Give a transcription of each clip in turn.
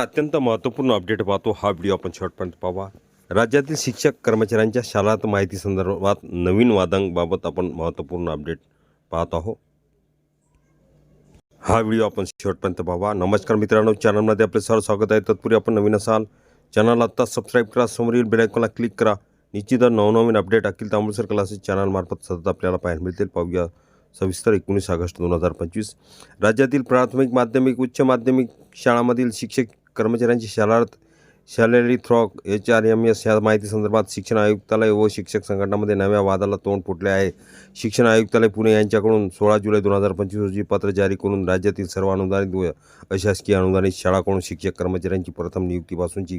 अत्यंत महत्त्वपूर्ण अपडेट पाहतो हा व्हिडिओ आपण शेवटपर्यंत पाहा राज्यातील शिक्षक कर्मचाऱ्यांच्या शाळात माहिती संदर्भात नवीन वादांबाबत आपण महत्त्वपूर्ण अपडेट पाहत आहोत. हा व्हिडिओ आपण शेवटपर्यंत पाहा नमस्कार मित्रांनो चॅनलमध्ये आपले सर्व स्वागत आहे. तत्पूर्वी आपण नवीन असाल चॅनल आत्ता सबस्क्राईब करा समोरील बेलायकॉनला क्लिक करा. निश्चित नवनवीन अपडेट अखिल तांबुळसर क्लासेस चॅनलमार्फत सतत आपल्याला पाहायला मिळतील. पाहूया सविस्तर एकोणीस ऑगस्ट दोन हजार पंचवीस. राज्यातील प्राथमिक माध्यमिक उच्च माध्यमिक शाळांमधील शिक्षक कर्मचाऱ्यांची Shalarth salary through H R M S ह्या माहितीसंदर्भात शिक्षण आयुक्तालय व शिक्षक संघटनामध्ये नव्या वादाला तोंड फुटले आहे. शिक्षण आयुक्तालय पुणे यांच्याकडून सोळा जुलै दोन हजार पंचवीस रोजी पत्र जारी करून राज्यातील सर्व अनुदानित व अशासकीय अनुदानित शाळाकडून शिक्षक कर्मचाऱ्यांची प्रथम नियुक्तीपासूनची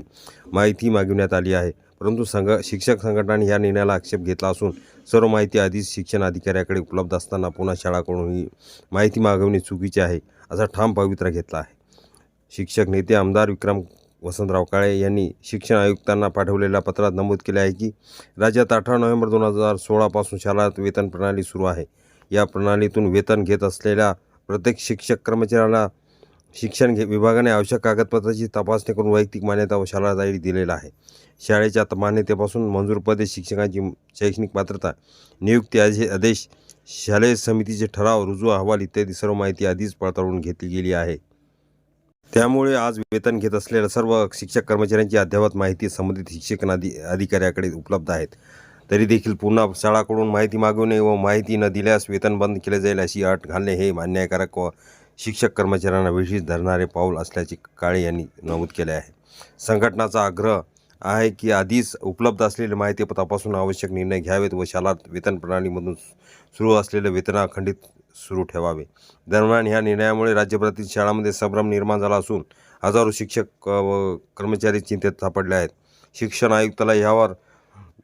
माहिती मागविण्यात आली आहे. परंतु संघ शिक्षक संघटनाने या निर्णयाला आक्षेप घेतला असून सर्व माहिती आधीच शिक्षण अधिकाऱ्याकडे उपलब्ध असताना पुन्हा शाळाकडून ही माहिती मागवणे चुकीचे आहे असा ठाम पवित्रा घेतला आहे. शिक्षक नेते आमदार विक्रम वसंतराव काळे यांनी शिक्षण आयुक्तांना पाठवलेल्या पत्रात नमूद केले आहे की राज्यात अठरा नोव्हेंबर दोन हजार सोळापासून शाळात वेतन प्रणाली सुरू आहे. या प्रणालीतून वेतन घेत असलेल्या प्रत्येक शिक्षक कर्मचाऱ्याला शिक्षण घे विभागाने आवश्यक कागदपत्राची तपासणी करून वैयक्तिक मान्यता व शाळा जाहीर दिलेला आहे. शाळेच्या मान्यतेपासून मंजूर पदे शिक्षकांची शैक्षणिक पात्रता नियुक्ती आजे- आदेश शालेय समितीचे ठराव रुजू अहवाल इत्यादी सर्व माहिती आधीच पडताळून घेतली गेली आहे. त्यामुळे आज वेतन घेत असलेल्या सर्व शिक्षक कर्मचाऱ्यांची अद्ययावत माहिती संबंधित शिक्षक अधि अधिकाऱ्याकडे उपलब्ध आहेत. तरी देखील पुन्हा शाळाकडून माहिती मागवणे व माहिती न दिल्यास वेतन बंद केले जाईल अशी अट घालणे हे अन्यायकारक व शिक्षक कर्मचाऱ्यांना विशेष धरणारे पाऊल असल्याचे काळे यांनी नमूद केले आहे. संघटनाचा आग्रह आहे की आधीच उपलब्ध असलेली माहिती तपासून आवश्यक निर्णय घ्यावेत व शाळा वेतन प्रणालीमधून सुरू असलेले वेतनाखंडित सुरू ठेवावे. दरम्यान ह्या निर्णयामुळे राज्यभरातील शाळांमध्ये संभ्रम निर्माण झाला असून हजारो शिक्षक व कर्मचारी चिंतेत सापडले आहेत. शिक्षण आयुक्ताला ह्यावर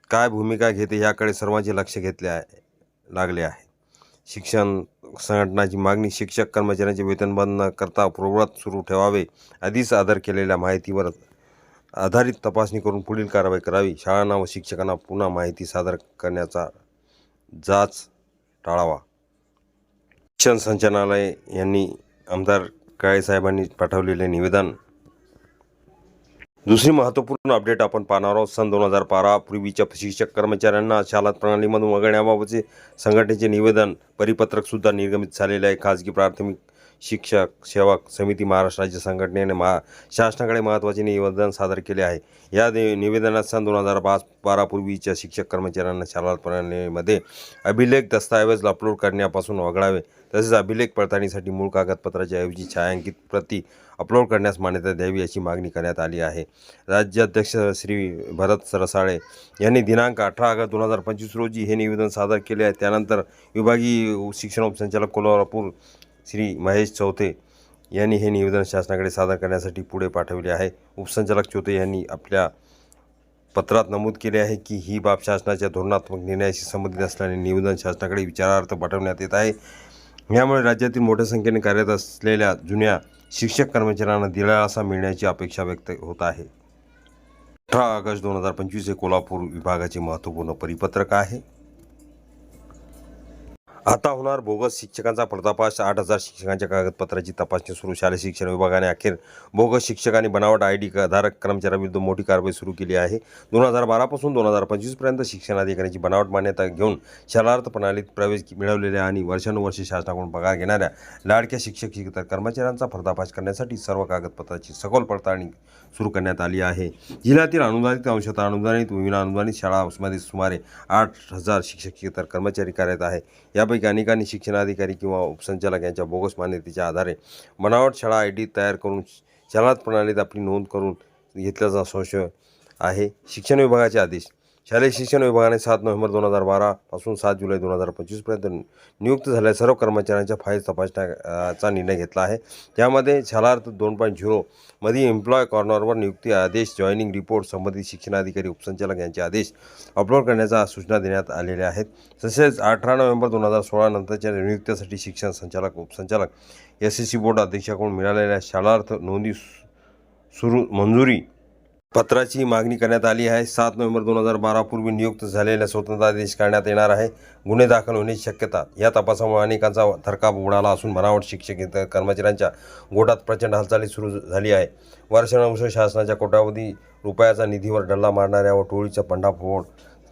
काय भूमिका घेते याकडे सर्वांचे लक्ष घेतले आहे लागले आहे. शिक्षण संघटनाची मागणी शिक्षक कर्मचाऱ्यांचे वेतन बंद न करता पूर्वत सुरू ठेवावे आधीच आधार केलेल्या माहितीवर आधारित तपासणी करून पुढील कारवाई करावी. शाळांना व शिक्षकांना पुन्हा माहिती सादर करण्याचा जाच टाळावा. शिक्षण संचालनालय यांनी आमदार काळे साहेबांनी पाठवलेले निवेदन. दुसरी महत्त्वपूर्ण अपडेट आपण पाहणार आहोत. सन दोन हजार बारा पूर्वीच्या शिक्षक कर्मचाऱ्यांना शाला प्रणालीमधून वगळण्याबाबतचे संघटनेचे निवेदन परिपत्रकसुद्धा निर्गमित झालेले आहे. खाजगी प्राथमिक शिक्षक सेवक समिती महाराष्ट्र राज्य संघटनेने महा शासनाकडे महत्त्वाचे निवेदन सादर केले आहे. या दे निवेदनात सन दोन हजार पाच बारापूर्वीच्या शिक्षक कर्मचाऱ्यांना शाला प्रणालीमध्ये अभिलेख दस्तऐवज अपलोड करण्यापासून वगळावे तसेच अभिलेख पडताळणीसाठी मूळ कागदपत्राच्या ऐवजी छायांकित प्रती अपलोड करण्यास मान्यता द्यावी अशी मागणी करण्यात आली आहे. राज्याध्यक्ष श्री भरत सरसाळे यांनी दिनांक अठरा ऑगस्ट दोन हजार पंचवीस रोजी हे निवेदन सादर केले आहे. त्यानंतर विभागीय शिक्षण उपसंचालक कोल्हापूर श्री महेश चौथे यांनी हे निवेदन शासनाकडे सादर करण्यासाठी पुढे पाठवले आहे. उपसंचालक चौथे यांनी आपल्या पत्रात नमूद केले आहे की ही बाब शासनाच्या धोरणात्मक निर्णयाशी संबंधित असल्याने निवेदन शासनाकडे विचारार्थ पाठवण्यात येत आहे. यामुळे राज्यातील मोठ्या संख्येने कार्यरत असलेल्या जुन्या शिक्षक कर्मचाऱ्यांना दिलासा मिळण्याची अपेक्षा व्यक्त होत आहे. अठरा ऑगस्ट दोन हजार पंचवीस हे कोल्हापूर विभागाचे महत्त्वपूर्ण परिपत्रक आहे. आता होणार बोगस शिक्षकांचा पर्दाफाश. आठ हजार शिक्षकांच्या कागदपत्राची तपासणी सुरू. शालेय शिक्षण विभागाने अखेर बोगस शिक्षक आणि बनावट आय डी धारक कर्मचाऱ्यांविरुद्ध मोठी कारवाई सुरू केली आहे. दोन हजार बारापासून दोन हजार पंचवीसपर्यंत शिक्षण अधिकाऱ्यांची बनावट मान्यता घेऊन शरार्थ प्रणालीत प्रवेश मिळवलेल्या आणि वर्षानुवर्षे शासनाकडून पगार घेणाऱ्या लाडक्या शिक्षक शिक्षक कर्मचाऱ्यांचा पर्दाफाश करण्यासाठी सर्व कागदपत्राची सखोल पडताळणी सुरू करण्यात आली आहे. जिल्ह्यातील अनुदानित अंशतः अनुदानित विना अनुदानित शाळांमध्ये सुमारे आठ हजार शिक्षक शिक्षकेतर कर्मचारी कार्यरत आहे यापैकी अनेकांनी शिक्षणाधिकारी किंवा उपसंचालक यांच्या बोगस मान्यतेच्या आधारे बनावट शाळा आय डी तयार करून शाळात प्रणालीत आपली नोंद करून घेतल्याचा संशय आहे. शिक्षण विभागाचे आदेश. शालेय शिक्षण विभागाने सात नोव्हेंबर दोन हजार बारापासून सात जुलै दोन हजार पंचवीसपर्यंत नियुक्त झालेल्या सर्व कर्मचाऱ्यांच्या फाईल तपासण्याचा निर्णय घेतला आहे. त्यामध्ये शालार्थ दोन पॉईंट झिरोमध्ये एम्प्लॉय कॉर्नरवर नियुक्ती आदेश जॉईनिंग रिपोर्ट संबंधित शिक्षणाधिकारी उपसंचालक यांचे आदेश अपलोड करण्याच्या सूचना देण्यात आलेल्या आहेत. तसेच अठरा नोव्हेंबर दोन हजार सोळा नंतरच्या नियुक्तीसाठी शिक्षण संचालक उपसंचालक एस एस सी बोर्ड अध्यक्षाकडून मिळालेल्या शालार्थ नोंदी सु- सुरू मंजुरी पत्राची मागणी करण्यात आली आहे. सात नोव्हेंबर दोन हजार बारापूर्वी नियुक्त झालेल्या स्वतंत्रादेश काढण्यात येणार आहे. गुन्हे दाखल होण्याची शक्यता या तपासामुळे अनेकांचा थरकाप उडाला असून बनावट शिक्षक कर्मचाऱ्यांच्या गोटात प्रचंड हालचाली सुरू झाली आहे. वर्षानुवर्ष शासनाच्या कोट्यावधी रुपयाचा निधीवर डल्ला मारणाऱ्या व टोळीचा पंडाफोड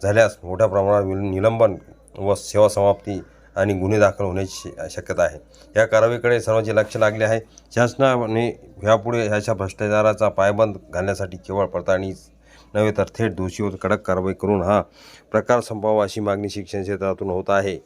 झाल्यास मोठ्या प्रमाणात निलंबन व सेवा समाप्ती आणि गुन्हे दाखल होण्याची शक्यता आहे. या कारवाईकडे सर्वांचे लक्ष लागले आहे. शासनाने ह्यापुढे ह्याच्या भ्रष्टाचाराचा पायबंद घालण्यासाठी केवळ पडताळणी नव्हे तर थेट दोषीवर कडक कारवाई करून हा प्रकार संपावा अशी मागणी शिक्षण क्षेत्रातून होत आहे.